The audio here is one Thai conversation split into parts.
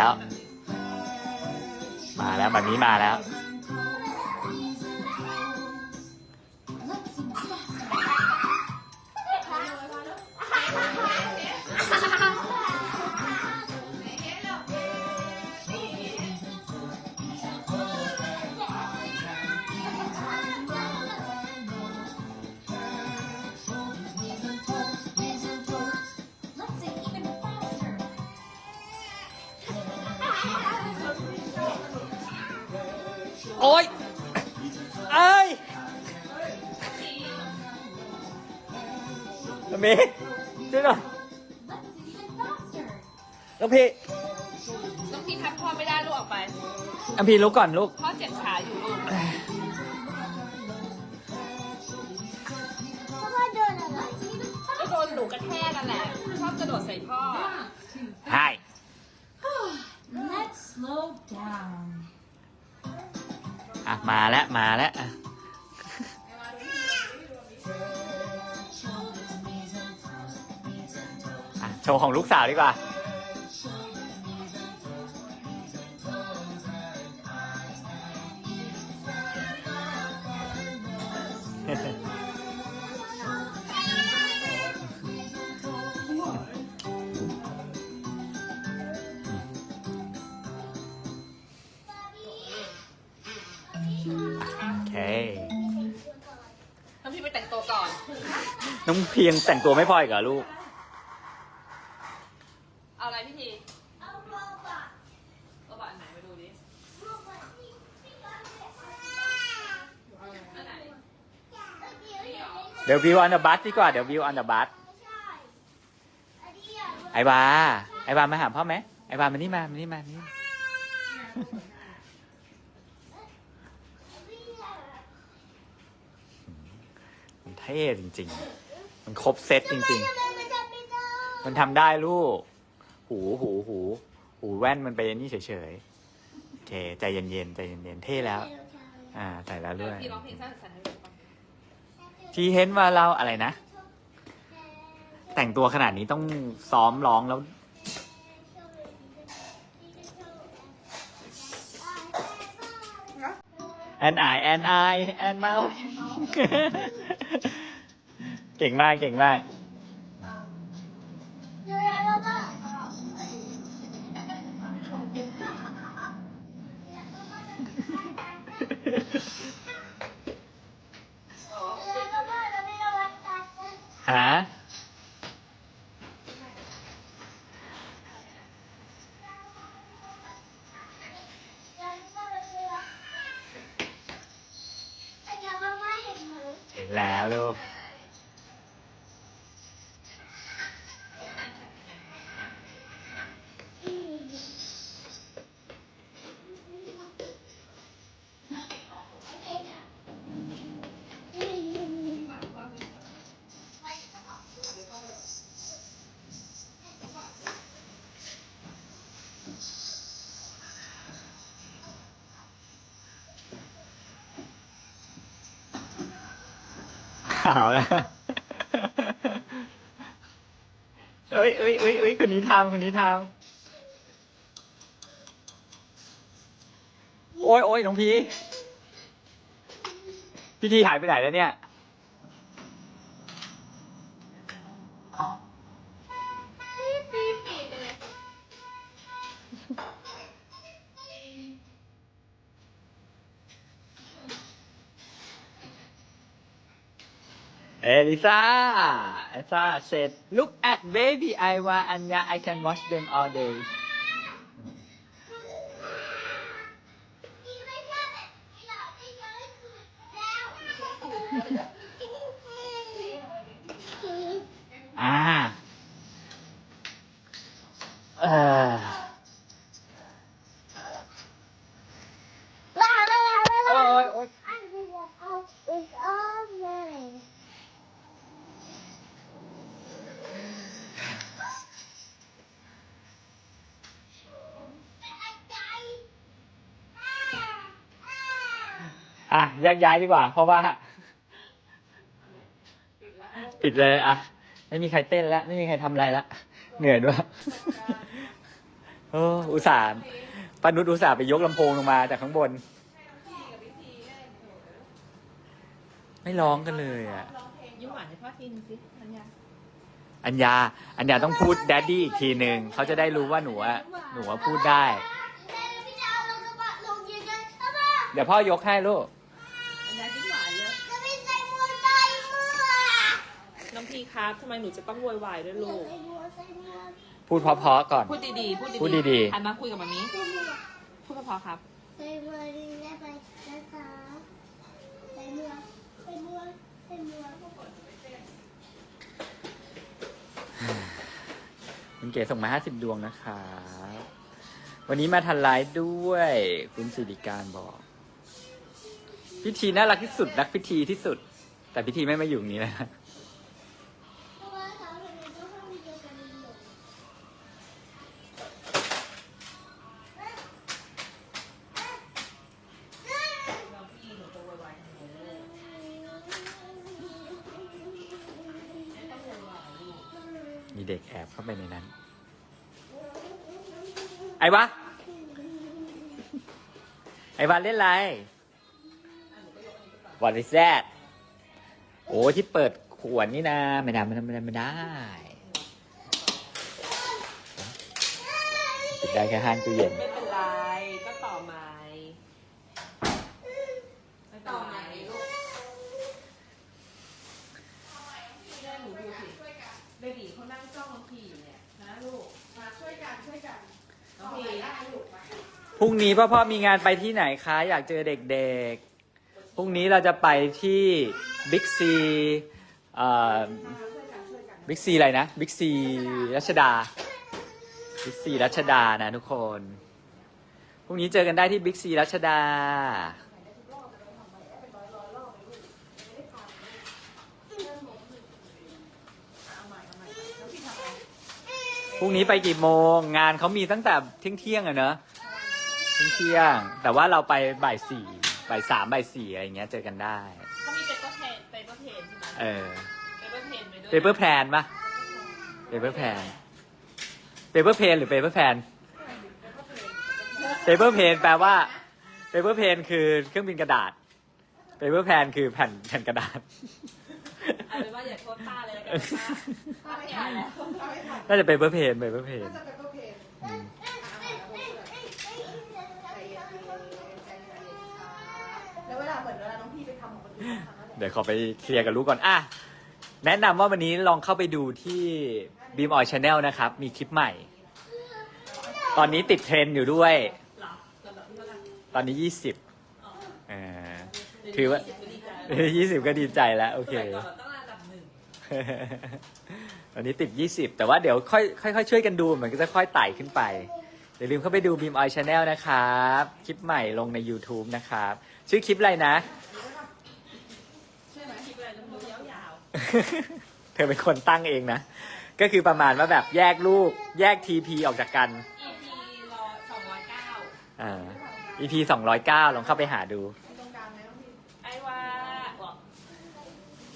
แล้ว มาแล้วแบบนี้มาแล้ว โอ๊ยเอ้ยเมย์ช่วยหน่อย Let's sing even faster. น้องพี่น้องพีทับพ่อไม่ได้ลูกออกไป น้องพี่ลุกก่อนลูก พ่อเจ็บขาอยู่ลูก Let's even ก็โดนหนูกระแทกกันแหละ ชอบกระโดดใส่พ่อ ใช่ มาแล้วมาแล้วอะโชว์ของลูกสาวดีกว่า น้องเพียงแต่งตัวไม่พออีกเหรอลูก เอาอะไรพี่ทีเอาโรบอทโรบอทอันไหนมาดูดิอันไหนเดี๋ยววิวอันเดอร์บัสดีกว่า เดี๋ยววิวอันเดอร์บัสไอวาไอวามาหาพ่อไหมไอวามานี่มามานี่มามานี่มามันเท่จริง ๆ มันครบเซตจริง ๆ มันทำได้ลูก หูหูหู หูแว่นมันไปนี่เฉยๆโอเคใจเย็นๆใจเย็นๆเท่แล้ว อ่าใส่แล้วเดี๋ยด้ววย พี่ร้องเพลงสร้างสรรค์ให้ดูก่อนที่เห็นว่าเราอะไรนะ แต่งตัวขนาดนี้ต้องซ้อมร้องแล้ว แอนไอแอนไอแอนเมา เก่งมากเก่งมาก หา เห็นแล้วลูก ข่าแล้วเอ้ยเอ้ยเอ้ยเอ้ยคนนี้ทำคนนี้ทำโอ้ยโอ้ยน้องพี พี่ทีหายไปไหนแล้วเนี่ย Elisa, Elisa said, "Look at baby Iwa and yeah, I can watch them all day." อะแยกย้ายดีกว่า เพราะว่า ปิดเลยอะ ไม่มีใครเต้นแล้ว ไม่มีใครทำอะไรแล้วเหนื่อยด้วยโอ้อุตส่าห์ปานุษอุตส่าห์ไปยกลำโพงลงมาจากข้างบน ไม่ร้องกันเลยอะ ยิ้มหวานให้พ่อทีนึงสิทันยาอัญญา อัญญาต้องพูดแดดดี้อีกทีหนึ่งเขาจะได้รู้ว่าหนูอะหนูอะพูดได้แม่พี่จะเอาลงกระบะลงยืนกันเอามาเดี๋ยวพ่อยกให้ลูก ทันยายิ้มหวานเลย จะไม่ใส่หมวกใส่หมวก น้องพี ครับทำไมหนูจะต้องโวยวายด้วยลูกใส่หมวกใส่หมวกพูดเพราะๆก่อน พูดดีๆ พูดดีๆพูดดีๆ หันมาคุยกับมามีใส่หมวกพูดเพราะๆครับใส่หมวกดีได้ไหมนะคะใส่หมวกใส่หมวกใส่หมวกคุณเก๋ส่งมาห้าสิบดวงนะคะวันนี้มาทันไลฟ์ด้วย คุณสิริการบอก พิธีน่ารักที่สุดนักพิธีที่สุด แต่พิธีไม่มาอยู่ตรงนี้นะ มีเด็กแอบเข้าไปในนั้น ไอ้วะ ไอ้วะเล่นไร What is that โอ้ที่เปิดขวดนี่นะไม่ได้ไม่ได้ไม่ได้ไม่ได้ปิดได้แค่ห้างตู้เย็น ไม่เป็นไร ก็ต่อไม้ต่อไม้ลูกแม่หนูดูสิ เบบีเขานั่งจ้องน้องพีอยู่เนี่ยนะลูกมาช่วยกันช่วยกันน้องพีได้ลูกมาพรุ่งนี้พ่อพ่อมีงานไปที่ไหนคะ อยากเจอเด็กๆ พรุ่งนี้เราจะไปที่บิ๊กซีบิ๊กซีอะไรนะบิ๊กซีรัชดาบิ๊กซีรัชดานะทุกคน พรุ่งนี้เจอกันได้ที่บิ๊กซีรัชดา พรุ่งนี้ไปกี่โมง งานเขามีตั้งแต่เที่ยงเที่ยงๆอะเนอะเที่ยงเที่ยงๆแต่ว่าเราไปบ่ายสี่บ่ายสามบ่ายสี่อะไรอย่างเงี้ยเจอกันได้ เขามีเปเปอร์เพนเปเปอร์เพนใช่ไหมเออเปเปอร์เพนไปด้วยเปเปอร์แพนปะเปเปอร์แพนเปเปอร์เพนหรือเปเปอร์แพนเปเปอร์เพนแปลว่าเปเปอร์เพนคือเครื่องบินกระดาษเปเปอร์แพนคือแผ่นแผ่นกระดาษ เอาเป็นว่าอย่าโทษป้าเลยแล้วกันป้าป้าไม่ถ่ายแล้วน่าจะเปเปอร์เพนเปเปอร์เพนแล้วเวลาเหมือนเวลาน้องพี่ไปทำของคนอื่นเขาทำแล้วเนี่ยเดี๋ยวขอไปเคลียร์กับลูกก่อนอะแนะนำว่าวันนี้ลองเข้าไปดูที่บีมออยชาแนลนะครับ มีคลิปใหม่ ตอนนี้ติดเทรนด์อยู่ด้วย หรอลำดับที่เท่าไหร่ตอนนี้ยี่สิบเออถือว่ายี่สิบก็ดีใจแล้ว โอเค สมัยก่อนเราต้อง ระดับหนึ่งตอนนี้ติดยี่สิบแต่ว่าเดี๋ยวค่อยค่อยๆช่วยกันดูมันก็จะค่อยไต่ขึ้นไปอย่าลืมเข้าไปดูบีมออยชาแนลนะครับ คลิปใหม่ลงใน YouTube นะครับ ชื่อคลิปอะไรนะใช่ไหมคลิปอะไรต้องดูยาวเธอเป็นคนตั้งเองนะ ก็คือประมาณว่าแบบแยกลูก แยก TP ออกจากกัน ๆ EP รอสองร้อยเก้าอ่า EP สองร้อยเก้าลองเข้าไปหาดูตรงกลางไหมน้องพี่ ไอ้ว่าบอก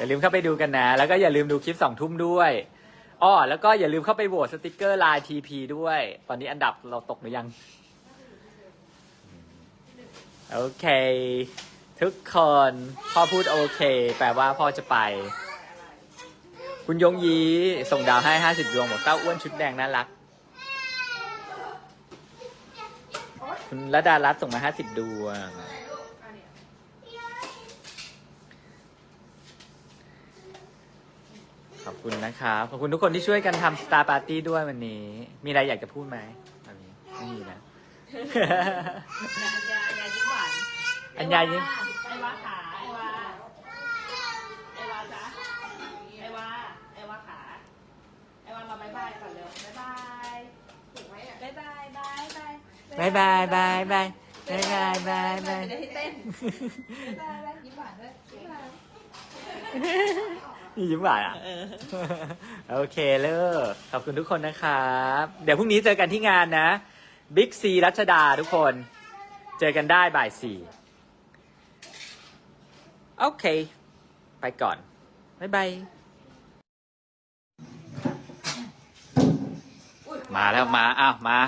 อย่าลืมเข้าไปดูกันนะ แล้วก็อย่าลืมดูคลิปสองทุ่มด้วยอ้อแล้วก็อย่าลืมเข้าไปโหวตสติกเกอร์ไลน์ TP ด้วย ตอนนี้อันดับเราตกหรือยัง โอเค ทุกคนพ่อพูดโอเค แปลว่าพ่อจะไป คุณยงยีส่งดาวให้ 50 ดวงบอกเต้าอ้วนชุดแดงน่ารัก คุณระดารัตส่งมา 50 ดวง ขอบคุณนะครับ ขอบคุณทุกคนที่ช่วยกันทำสตาร์ปาร์ตี้ด้วยวันนี้ มีอะไรอยากจะพูดไหมตอนนี้ไม่มีนะอัญญาอัญญายิ้มหวานอัญญายิ้ม ไอ้ว่าขาไอ้ว่าไอ้ว่าจ้ะไอ้ว่าไอ้ว่าขาไอ้ว่ามาบายบายก่อนเร็วบายบายถูกไหมอะบายบายบายบายบายบายบายบายบายบายบายบาย จะได้ให้เต้นบายบายยิ้มหวานด้วยยิ้มหวานนี่ ยิ้มหวานอะ เออโอเคเลิกขอบคุณทุกคนนะครับ เดี๋ยวพรุ่งนี้เจอกันที่งานนะบิ๊กซีรัชดาทุกคน เจอกันได้บ่ายสี่โอเค ไปก่อน บ๊ายบาย มาแล้วมา อ้าว มา